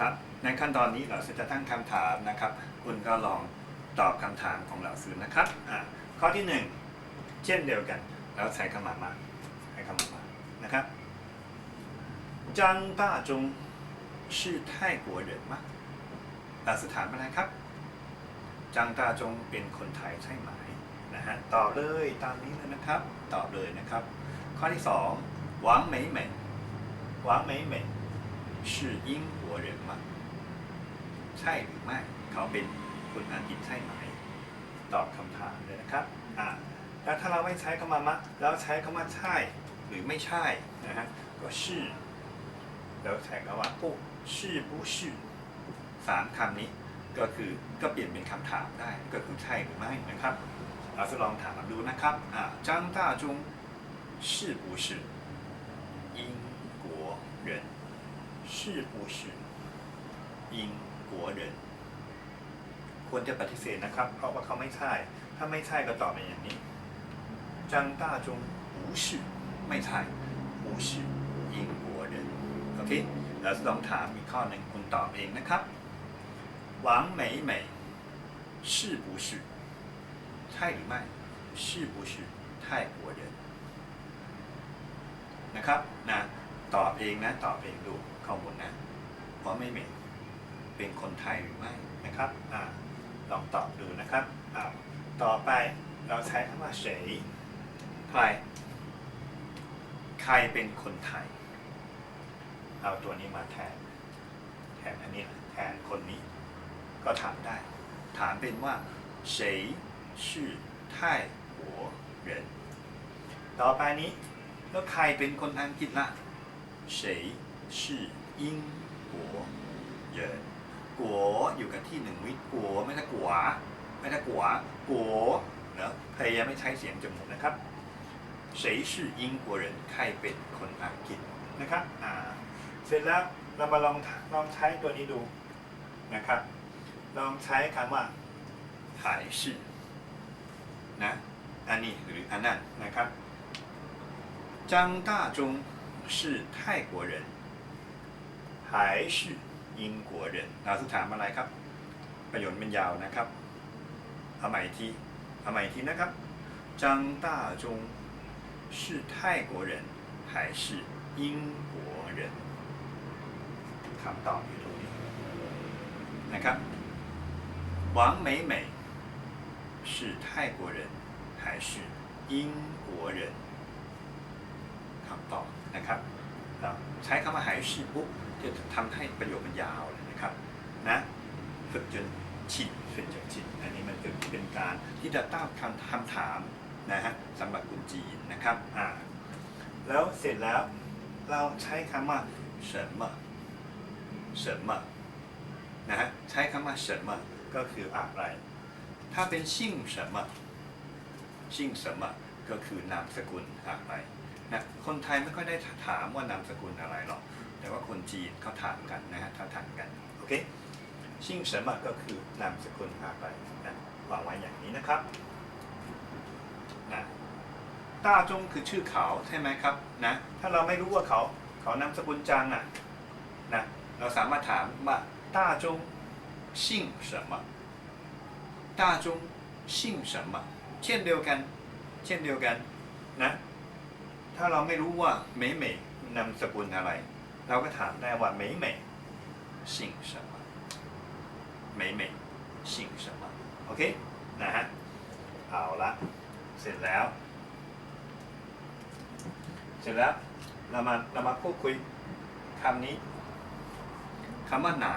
ครับในขั้นตอนนี้เราจะตั้งคำถามนะครับ คุณก็ลองตอบคำถามของเราซื้อนะครับข้อที่ 1 เช่นเดียวกัน เราใส่คำมามาใส่คำมามานะครับจังป้าจง是泰国人吗อยกัวเนมากสถานอะไรครับ จังตาจงเป็นคนไทยใช่ไหมนะฮะตอบเลยตามนี้เลยนะครับ ตอบเลยนะครับ ข้อที่ 2 หวังเหม่เหม่หวังเหม่เหม่ 是英国人吗ใช่หรือไม่ เขาเป็นคนอังกฤษใช่ไหม ตอบคำถามเลยนะครับอ่าแล้วถ้าเราไม่ใช้คำว่ามะเราใช้คำว่าใช่ หรือไม่ใช่นะฮะก็ชื่อแล้วใช้คำว่าผู้ชื่อผู้ชื่อสามคำนี้ก็คือก็เปลี่ยนเป็นคำถามได้ก็คือใช่หรือไม่นะครับ เราจะลองถามดูนะครับอ่า张大中是不是英国人 是不是英国人ควรจะปฏิเสธนะครับ เพราะว่าเขาไม่ใช่ ถ้าไม่ใช่ก็ตอบไปอย่างนี้张大中不是ไม่ใช่不是英国人โอเคเราจะลองถามอีกข้อหนึ่งคุณตอบเองนะครับหวังเหมยเหมย是不是ใช่หรือไม่是不是泰国人นะครับนะ ตอบเองนะ ตอบเองดูข้อมูลนะว่าไม่เหม็นเป็นคนไทยหรือไม่นะครับอลองตอบดูนะครับต่อไปเราใช้คำว่าเฉยใครใครเป็นคนไทย เอาตัวนี้มาแทน แทนอันนี้แทนคนนี้ ก็ถามได้ ถามเป็นว่าเฉยชื่อไทยหัวเรนต่อไปนี้แล้วใครเป็นคนอังกฤษละ่ะ 谁是英国人กัวอยู่กับที่หนึ่งวิกัวไม่ใช่กัวไม่ใช่กัวกัวเนอะพยายามไม่ใช้เสียงจมูกนะครับ谁是英国人ใครเป็นคนอังกฤษนะครับอ่าเสร็จแล้วเรามาลองลองใช้ตัวนี้ดูนะครับ ลองใช้คำว่าหายชื่อนะอันนี้หรืออันนั้นนะครับ张大中 是泰国人还是英国人เราจะถามอะไรครับ ประโยคมันยาวนะครับ เอาใหม่อีกทีเอาใหม่อีกทีนะครับ张大中是泰国人还是英国人คำตอบอยู่ตรงนี้นะครับ王美美是泰国人还是英国人 คำตอบนะครับเราใช้คำว่าหายชีปุ๊บจะทำให้ประโยคมันยาวเลยนะครับนะฝึกจนชินฝึกจนชินอันนี้มันคือเป็นการที่จะตั้งคำคำถามนะฮะสำหรับคุณจีนนะครับอ่าแล้วเสร็จแล้วเราใช้คำว่า什么什么นะฮะใช้คำว่า什么ก็คืออะไร ถ้าเป็นชิ่ง什么ชิ่ง什么ก็คือนามสกุลอะไร นะคนไทยไม่ค่อยได้ถามว่านามสกุลอะไรหรอก แต่ว่าคนจีนเขาถามกันนะฮะเขาถามกัน โอเค ชิ่งสมบัติก็คือนามสกุลอะไรนะวางไว้อย่างนี้นะครับนะต้าจงคือชื่อเขาใช่ไหมครับนะถ้าเราไม่รู้ว่าเขาเขานามสกุลจางอะนะเราสามารถถามว่าต้าจงชิ่งสมบัติต้าจงชิ่งสมบัติเช่นเดียวกัน เช่นเดียวกันนะ ถ้าเราไม่รู้ว่าเมยเมยนามสกุลอะไร เราก็ถามได้ว่า美美姓什么美美姓什么โอเค นะฮะ เอาละ เสร็จแล้ว เสร็จแล้ว เรามา เรามาพูดคุยคำนี้คำว่าหนา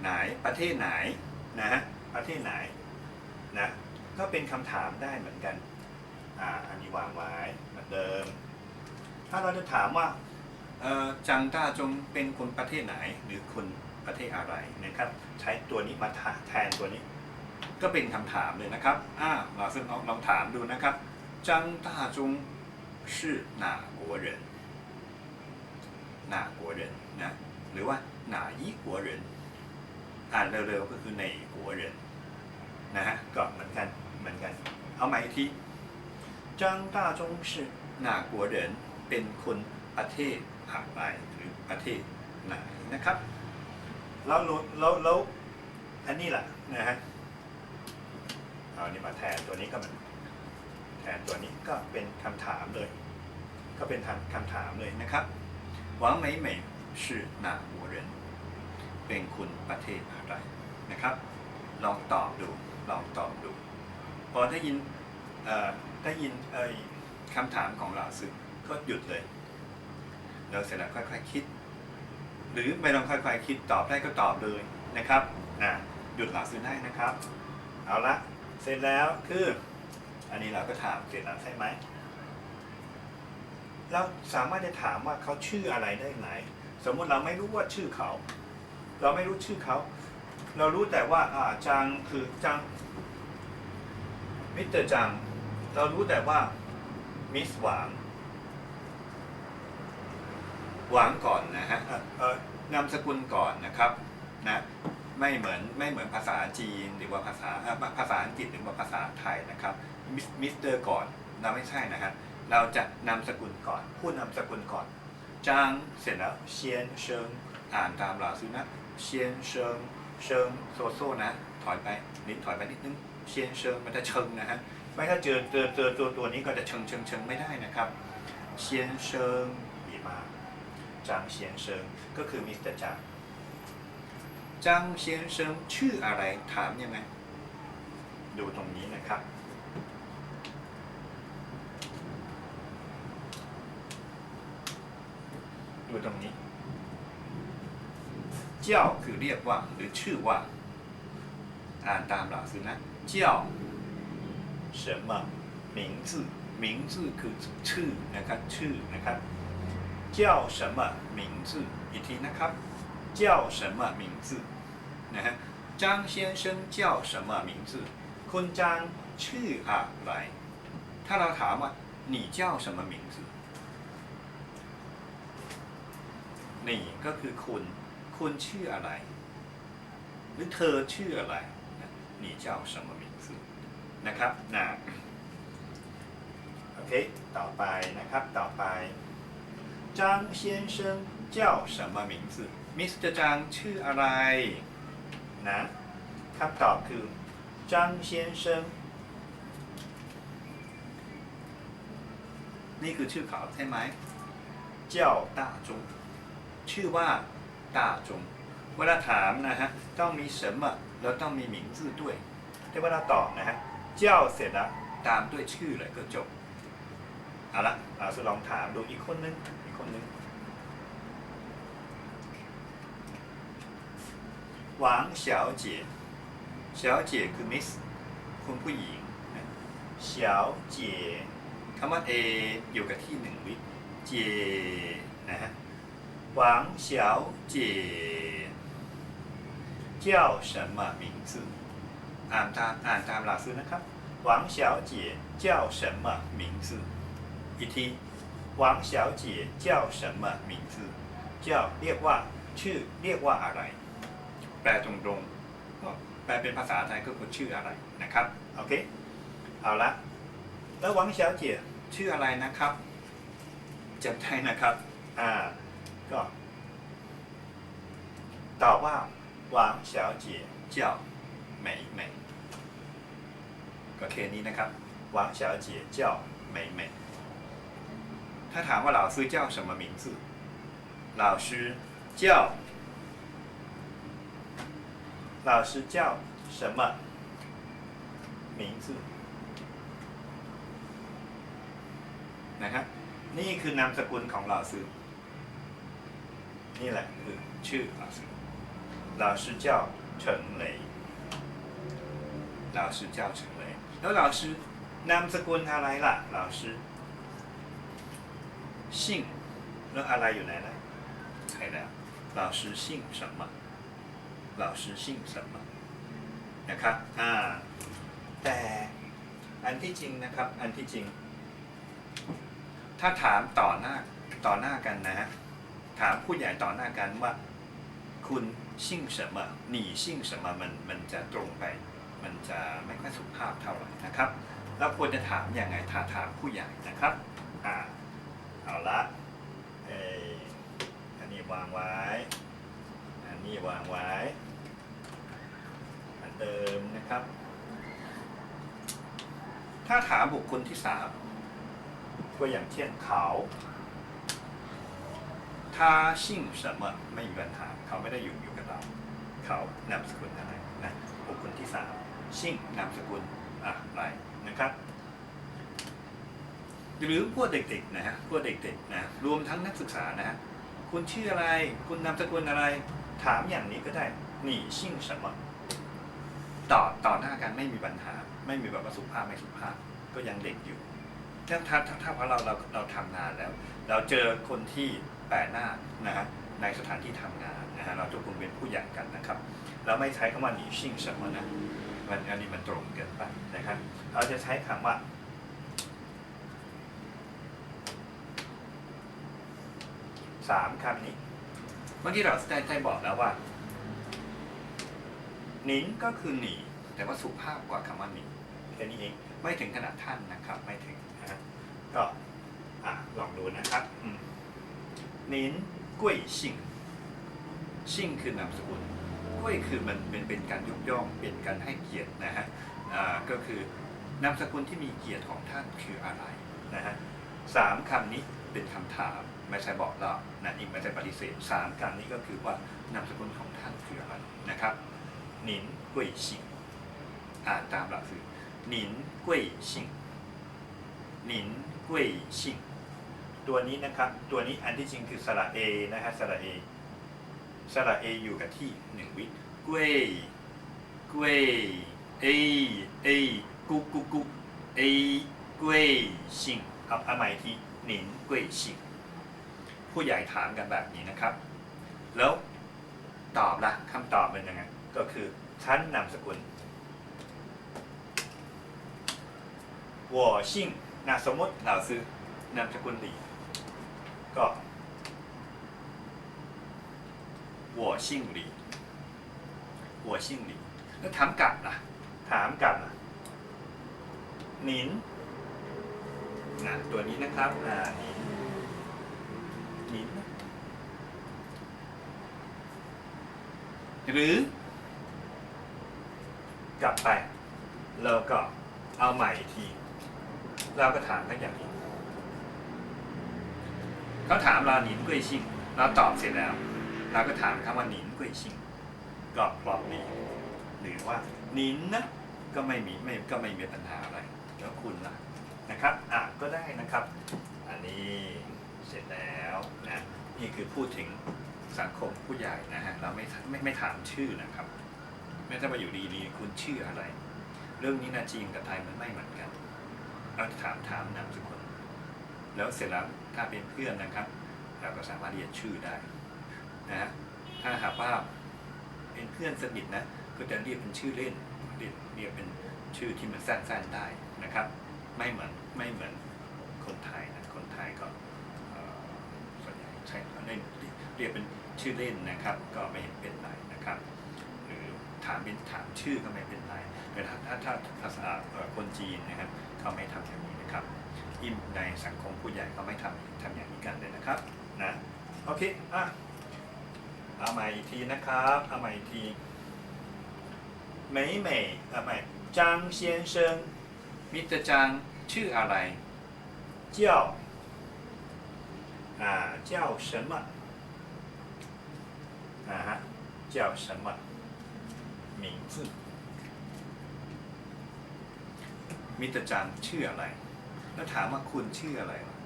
ไหน ประเทศไหน นะฮะ ประเทศไหน นะ ก็เป็นคำถามได้เหมือนกัน อ่า อันนี้วางไว้ เดิม ถ้าเราจะถามว่าจังต้าจงเป็นคนประเทศไหน หรือคนประเทศอะไรนะครับ ใช้ตัวนี้มาแทนตัวนี้ ก็เป็นคำถามเลยนะครับอ่าเราซึ่งลองถามดูนะครับจังต้าจงชื่อหนาหันาหันะหรือว่าหนายี่หัอ่านเร็วๆก็คือในหัวนะฮะก็เหมือนกันเหมือนกัน เอาใหม่อีกทีจังต้าจง是 นากัวเดินเป็นคนประเทศอะไรหรือประเทศไหนนะครับ แล้วแล้วแอันนี้แหละนะฮะเอานี่มาแทนตัวนี้ก็มันแทนตัวนี้ก็เป็นคำถามเลย ก็เป็นคำถามเลยนะครับหวังไหมไหมชื่อหน้าหัวเรนเป็นคุณประเทศอะไรนะครับ ลองตอบดูลองตอบดู พอได้ยินได้ยินเออ คำถามของเราซึก็หยุดเลยแล้วเสร็จแล้วค่อยๆคิด หรือไม่ต้องค่อยๆคิดตอบได้ก็ตอบเลยนะครับอะหยุดหลักซื้อได้นะครับ เอาละเสร็จแล้วคือ อันนี้เราก็ถามเสร็จแล้วใช่ไหมเราสามารถจะถามว่าเขาชื่ออะไรได้ไหนสมมุติเราไม่รู้ว่าชื่อเขา เราไม่รู้ชื่อเขา เรารู้แต่ว่าอ่าจังคือจังมิสเตอร์จัง เรารู้แต่ว่า มิสหวางหวางก่อนนะฮะเอ่อนามสกุลก่อนนะครับนะไม่เหมือนไม่เหมือนภาษาจีนหรือว่าภาษาภาษาอังกฤษหรือว่าภาษาไทยนะครับมิสเตอร์ก่อนเราไม่ใช่นะฮะเราจะนามสกุลก่อน พูดนามสกุลก่อนจางเสร็จแล้วเซียนเชิงอ่านตามหลักสูตรนะเซียนเชิงเชิงโซโซนะถอยไปนิดถอยไปนิดนึงเซียนเชิงมันจะเชิงนะฮะ ไม่ถ้าเจอเจอเจอตัวตัวนี้ก็จะเชิงเชิงเชิงไม่ได้นะครับเซียนเชิงดีมาจางเซียนเซิงก็คือมิสเตอร์จางจางเซียนเซิงชื่ออะไรถามยังไงดูตรงนี้นะครับดูตรงนี้ เจ้าคือเรียกว่าหรือชื่อว่า อ่านตามหลักสูตรนะ เจ้า 什么名字名字คือชื่อนะครับ ชื่อนะครับ 叫什么名字อีกทีนะครับ叫什么名字นะฮะ张先生叫什么名字คุณจางชื่ออะไร ถ้าเราถามว่า你叫什么名字นี่ก็คือคุณ คุณชื่ออะไร หรือเธอชื่ออะไรนะ你叫什么名字 นะครับนะโอเค ต่อไปนะครับ ต่อไป 张先生叫什么名字มิสเตอร์จางชื่ออะไร นะคำตอบคือ张先生นี่คือชื่อเขาใช่ไหมเจ้าต้าจง ชื่อว่าต้าจง เวลาถามนะฮะ ต้องมี什么แล้วต้องมีหมิงซื่อด้วยแต่เวลาตอบนะฮะ เจ้าเสร็จแล้วตามด้วยชื่อเลยก็จบ เอาละเราจะลองถามดูอีกคนนึง อีกคนนึง หวางเฉาเจ๋ยเฉาเจ๋ยคือมิส คุณผู้หญิงนะเฉาเจ๋ยคำว่า A อยู่กับที่หนึ่งวิเจ๋ยนะฮะ หวางเฉาเจ๋ย叫什么名字 อ่านตามอ่านตามหลักสูตรนะครับ หวัง小姐叫什么名字อีกทีหวัง小姐叫什么名字叫เรียกว่าชื่อเรียกว่าอะไร แปลตรงๆก็แปลเป็นภาษาไทยก็คือชื่ออะไรนะครับ โอเค เอาละ แล้วหวัง小姐ชื่ออะไรนะครับจำได้นะครับ อ่า ก็ ตอบว่าหวัง小姐叫美美 ก็แค่นี้นะครับหวัง小姐叫美美ถ้าถามว่า老师叫什么名字老师叫老师叫什么名字นะครับนี่คือนามสกุลของ老师นี่แหละคือชื่อ老师老师叫陈雷老师叫陈雷 แล้ว老师นามสกุลอะไรล่ะ老师姓แล้วอะไรอยู่ไหนนะใช่แล้ว老师姓什么老师姓什么นะครับอ่าแต่อันที่จริงนะครับ อันที่จริง ถ้าถามต่อหน้าต่อหน้ากันนะฮะถามผู้ใหญ่ต่อหน้ากันว่า คุณชิ่ง什么หนีชิ่ง什么มันมันจะตรงไป มันจะไม่ค่อยสุภาพเท่าไหร่นะครับเราควรจะถามอย่างไงถาถามผู้ใหญ่นะครับอ่าเอาละเอออันนี้วางไว้ อันนี้วางไว้อันเติมนะครับ ถ้าถามบุคคลที่สามตัวอย่างเช่นเขาถ้าชิ่งสมอไม่มีปัญหาเขาไม่ได้อยู่อยู่กับเรา เขานามสกุลอะไรนะบุคคลที่สาม ชิ่งนามสกุลอะไรนะครับ หรือพวกเด็กๆนะฮะพวกเด็กๆนะรวมทั้งนักศึกษานะฮะคุณชื่ออะไร คุณนามสกุลอะไร ถามอย่างนี้ก็ได้หนีชิ่งสมะต่อต่อหน้ากันไม่มีปัญหา ไม่มีแบบว่าสุภาพไม่สุภาพก็ยังเด็กอยู่ถ้าถ้าถ้าถ้าเราเราเราทำงานแล้ว เราเจอคนที่แปลหน้านะฮะในสถานที่ทำงานนะฮะเราทุกคนเป็นผู้ใหญ่กันนะครับ เราไม่ใช้คำว่าหนีชิ่งสมนะ มันอันนี้มันตรงเกินไปนะครับ เราจะใช้คำว่า สามคำนี้ เมื่อกี้เราได้ได้บอกแล้วว่า หนินก็คือหนี แต่ว่าสุภาพกว่าคำว่าหนีแค่นี้เอง ไม่ถึงขนาดท่านนะครับ ไม่ถึงนะฮะก็อลองดูนะครับหนินกุ้ยชิงชิงคือนามสกุล ยคือมันเป็นเป็นการยกย่องเป็นการให้เกียรตินะฮะก็คือนามสกุลที่มีเกียรติของท่านคืออะไรนะฮะสามคำนี้เป็นคำถามไม่ใช่บอกเล่านะอีกไม่ใช่ปฏิเสธสามคำนี้ก็คือว่านามสกุลของท่านคืออะไรนะครับหนินกุ้ยชิงอ่านตามหลักคือหนินกุ้ยชิงหนินกุ้ยชิงตัวนี้นะครับ ตัวนี้อันที่จริงคือสระเอนะฮะสระเอ สระเออยู่กับที่หนึ่งวิกุ้ยกุ้ยเอเอกุกุกุเอกุ้ยชิงเอาเอาใหม่อีกทีหนินกวยชิงผู้ใหญ่ถามกันแบบนี้นะครับ แล้วตอบละคำตอบเป็นยังไงก็คือฉันนามสกุล我姓นะสมมติเราซื้อนามสกุลหลีก็ 我姓李。我姓李งแล้วถามกลับล่ะ ถามกลับล่ะหนินนะตัวนี้นะครับอ่าหนินหรือ กลับไปเราก็เอาใหม่อีกทีเราก็ถามทั้งอย่างนี้เขาถามเราหนินกุ้ยชิงเราตอบเสร็จแล้ว เราก็ถามคำว่าหนินกุ้ยชิงก็ปลอบดีหรือว่าหนินนะก็ไม่มีไม่ก็ไม่มีปัญหาอะไรแล้วคุณล่ะนะครับอะก็ได้นะครับ อันนี้เสร็จแล้วนะนี่คือพูดถึงสังคมผู้ใหญ่นะฮะเราไม่ไม่ไม่ถามชื่อนะครับไม่ต้องมาอยู่ดีๆคุณชื่ออะไร เรื่องนี้นะจีนกับไทยมันไม่เหมือนกันเราจะถามถามนามสกุลแล้วเสร็จแล้วถ้าเป็นเพื่อนนะครับ เราก็สามารถเรียกชื่อได้ นะฮะถ้าหากว่าเป็นเพื่อนสนิทนะก็จะเรียกเป็นชื่อเล่นเรียกเป็นชื่อที่มันสั้นๆได้นะครับ ไม่เหมือนไม่เหมือนคนไทยนะคนไทยก็ส่วนใหญ่ใช้เล่นเรียกเป็นชื่อเล่นนะครับ ก็ไม่เห็นเป็นไรนะครับ หรือถามเป็นถามชื่อก็ไม่เป็นไรแต่ถ้าถ้าถ้าภาษาคนจีนนะครับเขาไม่ทำอย่างนี้นะครับอิมในสังคมผู้ใหญ่เขาไม่ทำทำอย่างนี้กันเลยนะครับนะโอเคอะ เอาใหม่อีกทีนะครับเอาใหม่อีกที美美เอาใหม่张先生มิสเตอร์จางชื่ออะไร叫อ่า叫什么อ่าฮะ叫什么名字มิสเตอร์จางชื่ออะไร แล้วถามว่าคุณชื่ออะไรล่ะ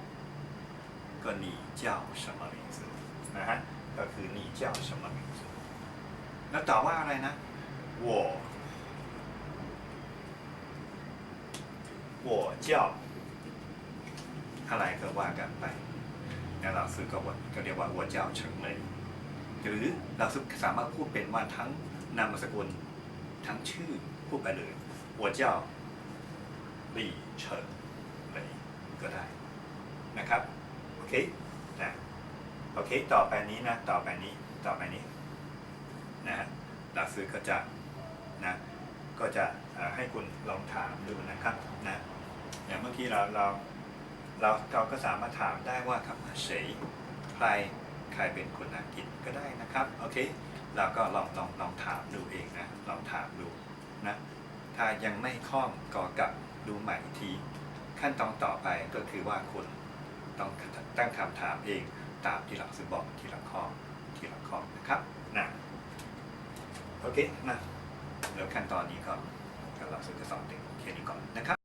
ก็你叫什么名字นะฮะ ก็คือ你叫什么名字แล้วตอบว่าอะไรนะ我我叫อะไรก็ว่ากันไปแล้วเราซื้อก็ว่าก็เรียกว่า我叫เฉิงเลย หรือเราสามารถพูดเป็นว่าทั้งนามสกุลทั้งชื่อพูดไปเลย我叫李เฉิงเลยก็ได้นะครับ โอเคนะโ อเคต่อไปนี้นะต่อไปนี้ต่อไปนี้นะฮะเราซื้อก็จะนะก็จะให้คุณลองถามดูนะครับนะอย่างเมื่อกี้เราเราเราเราก็สามารถถามได้ว่าคำว่าเฉยใครใครเป็นคนอังกฤษก็ได้นะครับโอเคเราก็ลองลองลองถามดูเองนะลองถามดูนะถ้ายังไม่คล่องก็กลับดูใหม่อีกที ขั้นตอนต่อไปก็คือว่าคุณต้องตั้งคำถามเอง ตามที่หลักสูตรบอกทีละข้อทีละข้อนะครับนะโอเคนะแล้วขั้นตอนนี้ก็ก็หลักสูตรจะสอนถึงแค่นี้ก่อนนะครับ